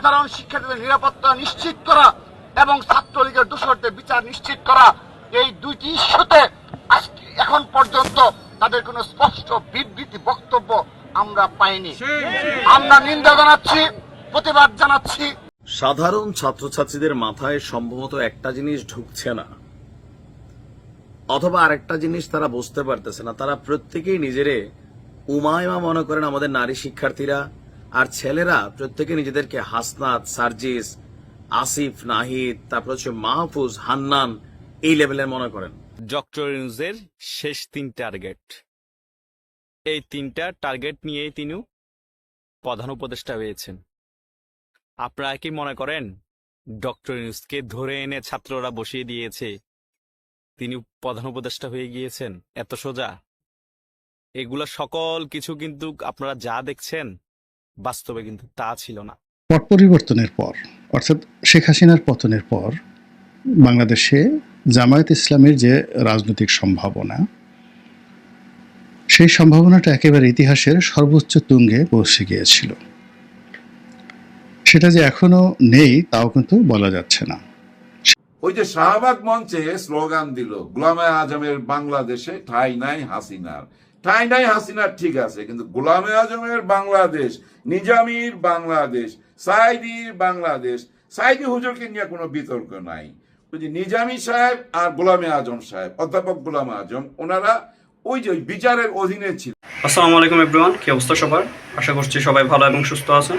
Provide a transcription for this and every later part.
সাধারণ শিক্ষার্থীদের নিরাপত্তা নিশ্চিত করা এবং ছাত্রলীগের দোষরদের বিচার নিশ্চিত করা, এই দুইটি ইস্যুতে এখন পর্যন্ত তাদের কোনো স্পষ্ট বিবৃতি, বক্তব্য আমরা পাইনি। আমরা নিন্দা জানাচ্ছি, প্রতিবাদ জানাচ্ছি। সাধারণ ছাত্রছাত্রীদের মাথায় সম্ভবত একটা জিনিস ঢুকছে না। অথবা আরেকটা জিনিস তারা বুঝতে পারতেছে না। তারা প্রত্যেকেই নিজেরে উমায়মা মনে করেন আমাদের নারী শিক্ষার্থীরা। আর ছেলেরা প্রত্যেকে নিজেদেরকে হাসনাত, সার্জিস, আসিফ, নাহিদ, তারপর হচ্ছে মাহফুজ, হান্নান, এই লেভেলের মনে করেন। ডক্টর ইউনুসের শেষ তিন টার্গেট। এই তিনটা টার্গেট নিয়েই তিনি প্রধান উপদেষ্টা হয়েছেন। আপনারা কি মনে করেন, ডক্টর ইউনুসকে ধরে এনে ছাত্ররা বসিয়ে দিয়েছে, তিনি প্রধান উপদেষ্টা হয়ে গিয়েছেন, এত সোজা? এগুলা সকল কিছু কিন্তু আপনারা যা দেখছেন বাস্তবে কিন্তু তা ছিল না। পট পরিবর্তনের পর অর্থাৎ শেখ হাসিনার পতনের পর বাংলাদেশে জামায়াত ইসলামের যে রাজনৈতিক সম্ভাবনা সেই সম্ভাবনাটা একেবারে ইতিহাসের সর্বোচ্চ তুঙ্গে পৌঁছে গিয়েছিল। সেটা যে এখনও নেই তাও কিন্তু বলা যাচ্ছে না। ওই যে শাহবাগ মঞ্চে স্লোগান দিল গোলামে আজমের বাংলাদেশে ঠাই নাই হাসিনার। ঠাই নাই হাসিনার ঠিক আছে, কিন্তু গোলামে আজমের বাংলাদেশ, নিজামির বাংলাদেশ, সাইদির বাংলাদেশ, সাইদি হুজুরকে নিয়ে কোনো বিতর্ক নাই। যে নিজামি সাহেব আর গোলামে আজম সাহেব, অধ্যাপক গোলাম আজম, ওনারা ওই যে বিচারের অধীনে ছিল। আসসালামু আলাইকুম এভরিওয়ান কি অবস্থা সবার? আশা করছি সবাই ভালো এবং সুস্থ আছেন।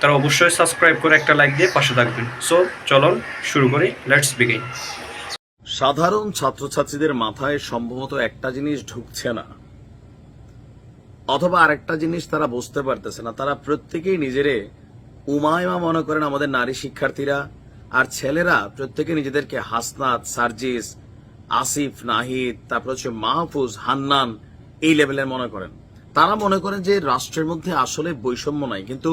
তারা অবশ্যই সাবস্ক্রাইব করে একটা লাইক দিয়ে পাশে থাকবেন। সো চলুন শুরু করি। লেটস বিগিন সাধারণ ছাত্রছাত্রীদের মাথায় সম্ভবত একটা জিনিস ঢুকছে না। অথবা আরেকটা জিনিস তারা বুঝতে পারতেছে না। তারা প্রত্যেকেই নিজেরে উমায়মা মনে করেন আমাদের নারী শিক্ষার্থীরা, আর ছেলেরা প্রত্যেকে নিজেদেরকে হাসনাত, সার্জিস, আসিফ, নাহিদ, তারপর হচ্ছে মাহফুজ, হান্নান এই লেভেলের মনে করেন। তারা মনে করেন যে রাষ্ট্রের মধ্যে আসলে বৈষম্য নাই। কিন্তু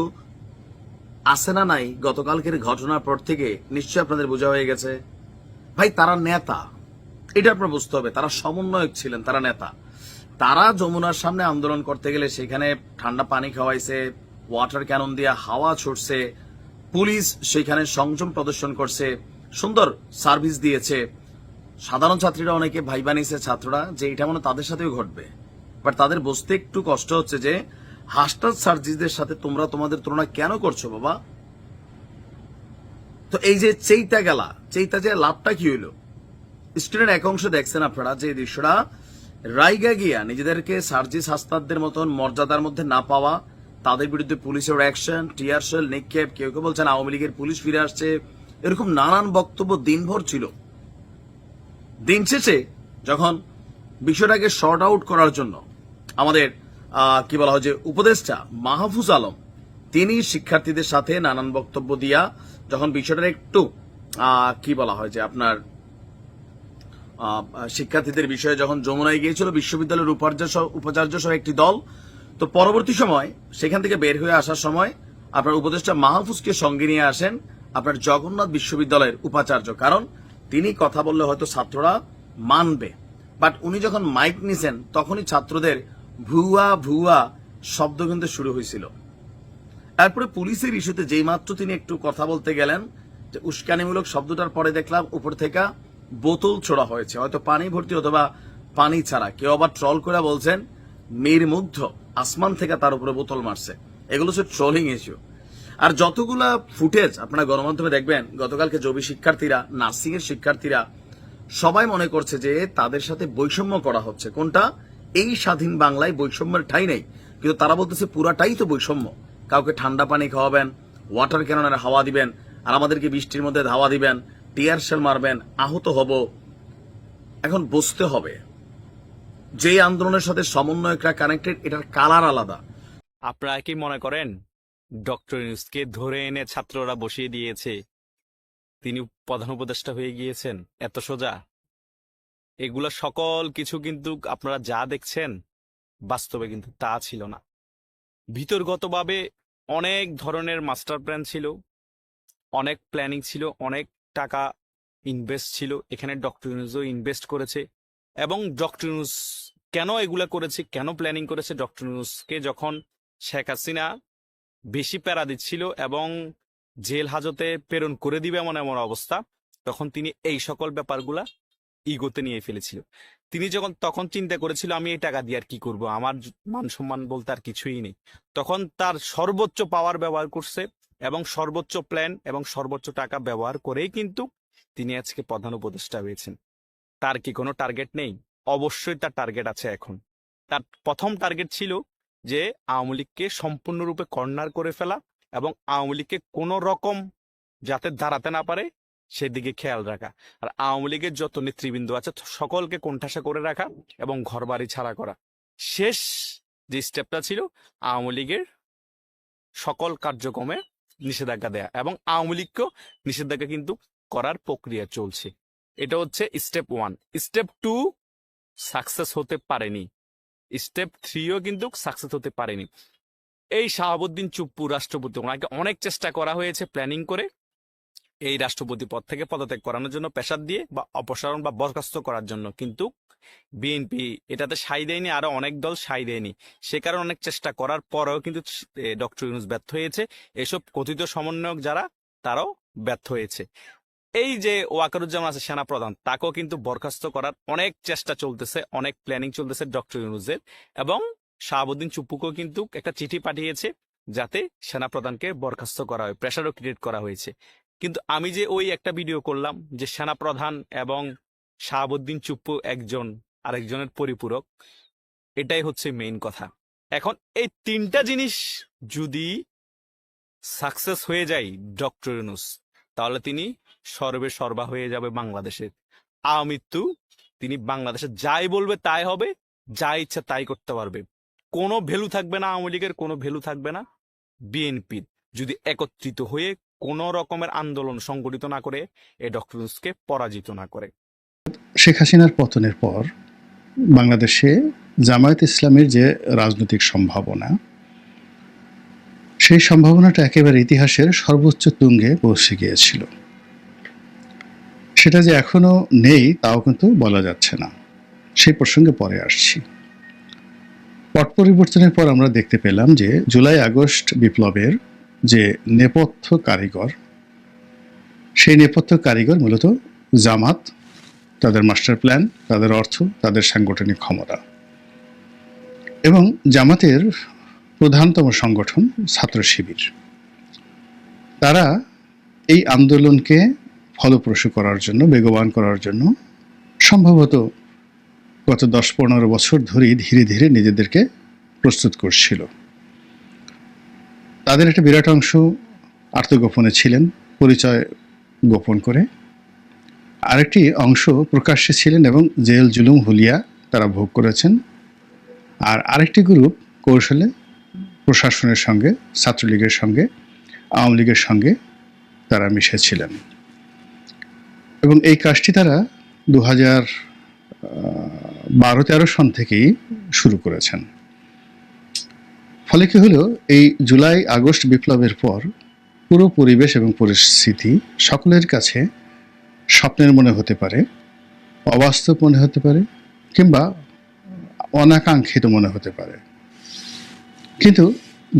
আছে না নাই গতকালকের ঘটনার পর থেকে নিশ্চয় আপনাদের বোঝা হয়ে গেছে। ভাই, তারা নেতা। এটা আপনার বুঝতে হবে, তারা সমন্বয়ক ছিলেন, তারা নেতা। তারা যমুনার সামনে আন্দোলন করতে গেলে সেখানে ঠান্ডা পানি খাওয়াইছে ওয়াটার ক্যানন দিয়ে হাওয়া ছুটছে, পুলিশ সেখানে সংযম প্রদর্শন করছে, সুন্দর সার্ভিস দিয়েছে। সাধারণ ছাত্রীরা অনেকে ভাই বানিয়েছে ছাত্ররা যে এটা মনে তাদের সাথেও ঘটবে। বাট তাদের বুঝতে একটু কষ্ট হচ্ছে যে হাস্টার সার্জিসদের সাথে তোমরা তোমাদের তুলনা কেন করছ বাবা? তো এই যে চেইতা গেলা চেইতা যে লাভটা কি হইল? স্ক্রিনের এক অংশ দেখছেন আপনারা যে দৃশ্যটা। রাইগা গিয়া নিজেদেরকে সার্জিস হাসতাদদের মতন মর্যাদার মধ্যে না পাওয়া, তাদের বিরুদ্ধে পুলিশের অ্যাকশন টিয়ারশেল নিক্ষেপ, কেউ কেউ বলছেন আওয়ামী লীগের পুলিশ ফিরে আসছে, এরকম নানান বক্তব্য দিনভর ছিল। দিন শেষে যখন বিষয়টাকে শর্ট আউট করার জন্য আমাদের কি বলা হয় যে উপদেষ্টা মাহফুজ আলম, তিনি শিক্ষার্থীদের সাথে নানান বক্তব্য দিয়া যখন বিষয়টা একটু কি বলা হয় যে আপনার শিক্ষার্থীদের বিষয়ে যখন যমুনায় গিয়েছিল, বিশ্ববিদ্যালয়ের উপাচার্য উপাচার্য সহ একটি দল, তো পরবর্তী সময় সেখান থেকে বের হয়ে আসার সময় আপনার উপদেষ্টা মাহফুজকে সঙ্গে নিয়ে আসেন আপনার জগন্নাথ বিশ্ববিদ্যালয়ের উপাচার্য। কারণ তিনি কথা বললে হয়তো ছাত্ররা মানবে। বাট উনি যখন মাইক নিছেন, তখনই ছাত্রদের ভুয়া ভুয়া শব্দ কিন্তু শুরু হয়েছিল। তারপরে পুলিশের ইস্যুতে যেই মাত্র তিনি একটু কথা বলতে গেলেন, যে উস্কানিমূলক শব্দটার পরে দেখলাম উপর থেকে বোতল ছোড়া হয়েছে। হয়তো পানি ভর্তি অথবা পানি ছাড়া। কেউ আবার ট্রল করে বলছেন, মীর মুগ্ধ, আসমান থেকে তার উপরে বোতল মারছে। এগুলো হচ্ছে ট্রলিং ইস্যু। আর যতগুলা ফুটেজ আপনারা গণমাধ্যমে দেখবেন, গতকালকে জবি শিক্ষার্থীরা নার্সিং এর শিক্ষার্থীরা সবাই মনে করছে যে তাদের সাথে বৈষম্য করা হচ্ছে। কোনটা? এই স্বাধীন বাংলায় বৈষম্যের ঠাই নেই। কিন্তু তারা বলতেছে পুরাটাই তো বৈষম্য। কাউকে ঠান্ডা পানি খাওয়াবেন ওয়াটার ক্যাননের হাওয়া দিবেন, আর আমাদেরকে বৃষ্টির মধ্যে ধাওয়া দিবেন টিয়ার শেল মারবেন, আহত হব। এখন বসতে হবে, যে আন্দোলনের সাথে সমন্বয়করা কানেক্টেড এটার কালার আলাদা। আপনারা কি মনে করেন? ডক্টর ইউনুসকে ধরে এনে ছাত্ররা বসিয়ে দিয়েছে। তিনি প্রধান উপদেষ্টা হয়ে গিয়েছেন, এত সোজা? এগুলা সকল কিছু কিন্তু আপনারা যা দেখছেন, বাস্তবে কিন্তু তা ছিল না। ভিতরগতভাবে অনেক ধরনের মাস্টার প্ল্যান ছিল, অনেক প্ল্যানিং ছিল, অনেক টাকা ইনভেস্ট ছিল, এখানে ডক্টর ইউনুসও ইনভেস্ট করেছে এবং ডক্টর ইউনুস কেন এগুলা করেছে, কেন প্ল্যানিং করেছে, ডক্টর ইউনুসকে যখন শেখ হাসিনা বেশি প্যারা দিচ্ছিল এবং জেল হাজতে প্রেরণ করে দিবে এমন এমন অবস্থা, তখন তিনি এই সকল ব্যাপারগুলা ইগোতে নিয়ে ফেলেছিল। তিনি যখন, তখন চিন্তা করেছিল, আমি এই টাকা দিয়ে আর কি করব? আমার মান সম্মান বলতে আর কিছুই নেই। তখন তার সর্বোচ্চ পাওয়ার ব্যবহার করছে এবং সর্বোচ্চ প্ল্যান এবং সর্বোচ্চ টাকা ব্যবহার করেই কিন্তু তিনি আজকে প্রধান উপদেষ্টা হয়েছেন। তার কি কোনো টার্গেট নেই? অবশ্যই তার টার্গেট আছে এখন। তার প্রথম টার্গেট ছিল যে আওয়ামী লীগকে সম্পূর্ণরূপে কর্নার করে ফেলা এবং আওয়ামী লীগকে কোনো রকম যাতে দাঁড়াতে না পারে সেদিকে খেয়াল রাখা। আর আওয়ামী লীগের যত নেতৃবৃন্দ আছে সকলকে কোণঠাসা করে রাখা এবং ঘরবাড়ি ছাড়া করা। শেষ যে স্টেপটা ছিল, আওয়ামী লীগের সকল কার্যক্রমে নিষেধাজ্ঞা দেয়া এবং আওয়ামী লীগকেও নিষেধাজ্ঞা কিন্তু করার প্রক্রিয়া চলছে। এটা হচ্ছে step one step two success হতে পারেনি। স্টেপ থ্রিও কিন্তু সাকসেস হতে পারেনি। এই শাহাবুদ্দিন চুপ্পু, রাষ্ট্রপতি, ওনাকে অনেক চেষ্টা করা হয়েছে প্ল্যানিং করে। এই রাষ্ট্রপতি পদ থেকে পদত্যাগ করানোর জন্য পেশাদ দিয়ে বা অপসারণ বা বরখাস্ত করার জন্য। কিন্তু বিএনপি এটাতে সাই দেয়নি, আরও অনেক দল সাই দেয়নি। সে কারণে অনেক চেষ্টা করার পরেও কিন্তু ডক্টর ইউনুস ব্যর্থ হয়েছে। এসব কথিত সমন্বয়ক যারা, তারাও ব্যর্থ হয়েছে। এই যে ওয়াকারুজ্জামান আছে সেনাপ্রধান, তাকেও কিন্তু বরখাস্ত করার অনেক চেষ্টা চলতেছে, অনেক প্ল্যানিং চলতেছে ডক্টর ইউনুসের। এবং শাহাবুদ্দিন চুপ্পুকেও কিন্তু একটা চিঠি পাঠিয়েছে, যাতে সেনাপ্রধানকে বরখাস্ত করা হয় প্রেশারও ক্রিয়েট করা হয়েছে। কিন্তু আমি যে ওই একটা ভিডিও করলাম যে সেনাপ্রধান এবং শাহাবুদ্দিন চুপ্পু একজন আরেকজনের পরিপূরক, এটাই হচ্ছে মেইন কথা। এখন এই তিনটা জিনিস যদি সাকসেস হয়ে যায় ডক্টর ইউনুস, তাহলে তিনি সর্বে সর্বা হয়ে যাবে বাংলাদেশের আমৃত্যু তিনি বাংলাদেশে যাই বলবে তাই হবে, যা ইচ্ছা তাই করতে পারবে। কোনো ভ্যালু থাকবে না আওয়ামী লীগের, কোনো ভ্যালু থাকবে না বিএনপির। যদি একত্রিত হয়ে কোনো রকমের আন্দোলন সংগঠিত না করে এই ডক্টর পরাজিত না করে। শেখ হাসিনার পতনের পর বাংলাদেশে জামায়াত ইসলামের যে রাজনৈতিক সম্ভাবনা, সেই সম্ভাবনাটা একেবারে ইতিহাসের সর্বোচ্চ তুঙ্গে পৌঁছে গিয়েছিল। সেটা যে এখনও নেই তাও কিন্তু বলা যাচ্ছে না। সেই প্রসঙ্গে পরে আসছি। পট পরিবর্তনের পর আমরা দেখতে পেলাম যে জুলাই আগস্ট বিপ্লবের যে নেপথ্য কারিগর, সেই নেপথ্য কারিগর মূলত জামাত, তাদের মাস্টার প্ল্যান, তাদের অর্থ, তাদের সাংগঠনিক ক্ষমতা। এবং জামাতের প্রধানতম সংগঠন ছাত্র শিবির। তারা এই আন্দোলনকে ফলপ্রসূ করার জন্য, বেগবান করার জন্য সম্ভবত গত দশ পনেরো বছর ধরেই ধীরে ধীরে নিজেদেরকে প্রস্তুত করছিল। তাদের একটা বিরাট অংশ আত্মগোপনে ছিলেন, পরিচয় গোপন করে। আরেকটি অংশ প্রকাশ্যে ছিলেন এবং জেল জুলুম হুলিয়া তারা ভোগ করেছেন। আর আরেকটি গ্রুপ কৌশলে প্রশাসনের সঙ্গে, ছাত্রলীগের সঙ্গে, আওয়ামী লীগের সঙ্গে তারা মিশেছিলেন। এবং এই কাজটি তারা দু হাজার বারো তেরো সন থেকেই শুরু করেছেন। ফলে কি হলো এই জুলাই, আগস্ট বিপ্লবের পর পুরো পরিবেশ এবং পরিস্থিতি সকলের কাছে স্বপ্নের মনে হতে পারে, অবাস্তব মনে হতে পারে কিংবা অনাকাঙ্ক্ষিত মনে হতে পারে। কিন্তু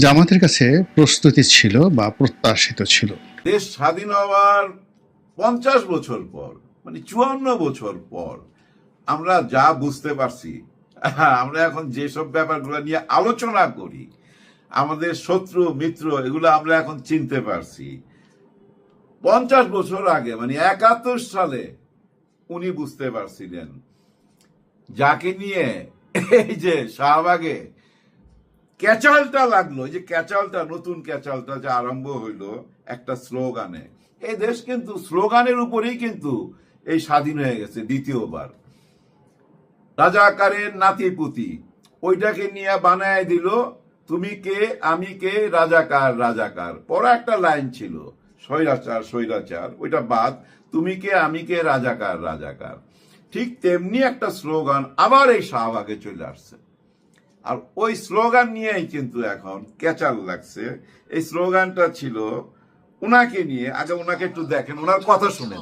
জামাতের কাছে প্রস্তুতি ছিল বা প্রত্যাশিত ছিল। দেশ স্বাধীন হওয়ার পঞ্চাশ বছর পর মানে চুয়ান্ন বছর পর আমরা যা বুঝতে পারছি, আমরা এখন যেসব ব্যাপারগুলো নিয়ে আলোচনা করি আমাদের শত্রু, মিত্র, এগুলো আমরা এখন চিনতে পারছি। পঞ্চাশ বছর আগে মানে একাত্তর সালে, উনি বুঝতে পারছিলেন। যাকে নিয়ে এই যে শাহবাগে ক্যাচালটা লাগল যে ক্যাচালটা, নতুন ক্যাচালটা যে আরম্ভ হইল একটা স্লোগানে। এই দেশ কিন্তু, স্লোগানের উপরেই কিন্তু এই স্বাধীন হয়ে গেছে দ্বিতীয়বার। রাজাকারের নাতিপুতি, ওইটাকে নিয়ে বানায় দিল তুমি কে, আমি কে, রাজাকার রাজাকার। পরে একটা লাইন ছিল, স্বৈরাচার স্বৈরাচার, ওইটা বাদ, তুমি কে, আমি কে, রাজাকার রাজাকার। ঠিক তেমনি একটা স্লোগান আবার এই শাহবাগে চলে আসছে। আর ওই স্লোগান নিয়েই কিন্তু এখন ক্যাচাল লাগছে। এই স্লোগানটা ছিল, উনাকে নিয়ে, আগে উনাকে একটু দেখেন, ওনার কথা শুনেন।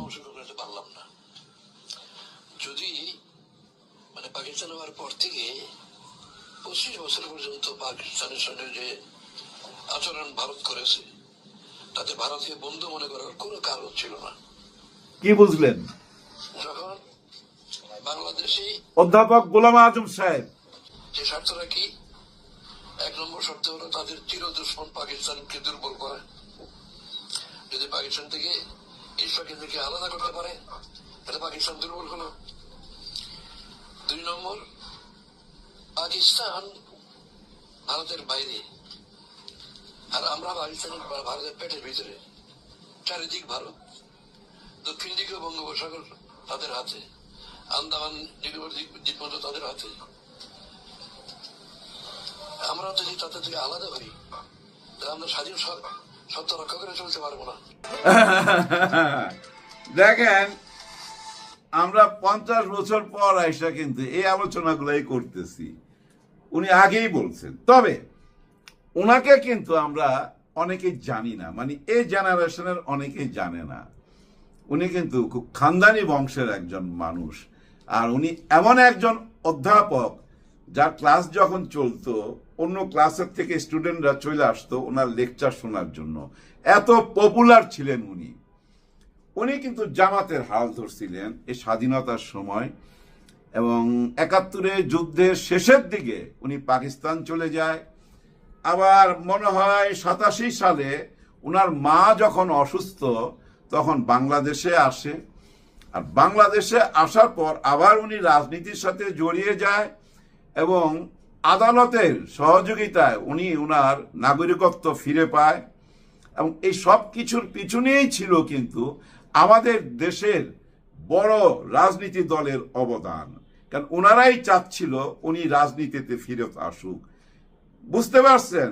যদি মানে পর থেকে পঁচিশ বছর পর্যন্ত পাকিস্তানের সঙ্গে যে আচরণ ভারত করেছে তাতে ভারতকে বন্ধু মনে করার কোনো কারণ ছিল না। কি বুঝলেন? যখন বাংলাদেশি অধ্যাপক গোলাম আজম সাহেব। যে শর্তটা কি? এক নম্বর শর্ত হলো তাদের চির দুশ্মন পাকিস্তানকে দুর্বল করা। যদি পাকিস্তান থেকে ইসরাকে থেকে আলাদা করতে পারে তাহলে পাকিস্তান দুর্বল হলো। দুই নম্বর পাকিস্তান ভারতের বাইরে। আর আমরা পাকিস্তানের ভারতের পেটের ভিতরে। চারিদিক ভারত, দক্ষিণ দিকে বঙ্গোপসাগর তাদের হাতে, আন্দামান দ্বীপপুঞ্জ তাদের হাতে। আমরা যদি তাদের থেকে আলাদা হই, তাহলে আমরা স্বাধীন সত্য রক্ষা করে চলতে পারব না। দেখেন আমরা পঞ্চাশ বছর পর আইসা কিন্তু এই আলোচনাগুলাই করতেছি। উনি আগেই বলছেন। তবে ওনাকে কিন্তু আমরা অনেকেই জানি না মানে এই জেনারেশনের অনেকেই জানে না। উনি কিন্তু খুব খানদানি বংশের একজন মানুষ। আর উনি এমন একজন অধ্যাপক, যার ক্লাস যখন চলতো, অন্য ক্লাসের থেকে স্টুডেন্টরা চলে আসতো ওনার লেকচার শোনার জন্য। এত পপুলার ছিলেন উনি। উনি কিন্তু জামাতের হাল ধরছিলেন এই স্বাধীনতার সময় এবং একাত্তরে যুদ্ধের শেষের দিকে উনি পাকিস্তান চলে যায়। আবার মনে হয় সাতাশি সালে উনার মা যখন অসুস্থ, তখন বাংলাদেশে আসে। আর বাংলাদেশে আসার পর আবার উনি রাজনীতির সাথে জড়িয়ে যায় এবং আদালতের সহযোগিতায় উনি উনার নাগরিকত্ব ফিরে পায়। এবং এই সব কিছুর পিছনেই ছিল কিন্তু আমাদের দেশের বড় রাজনীতি দলের অবদান। কারণ ওনারাই চাচ্ছিল উনি রাজনীতিতে ফিরত আসুক। বুঝতে পারছেন?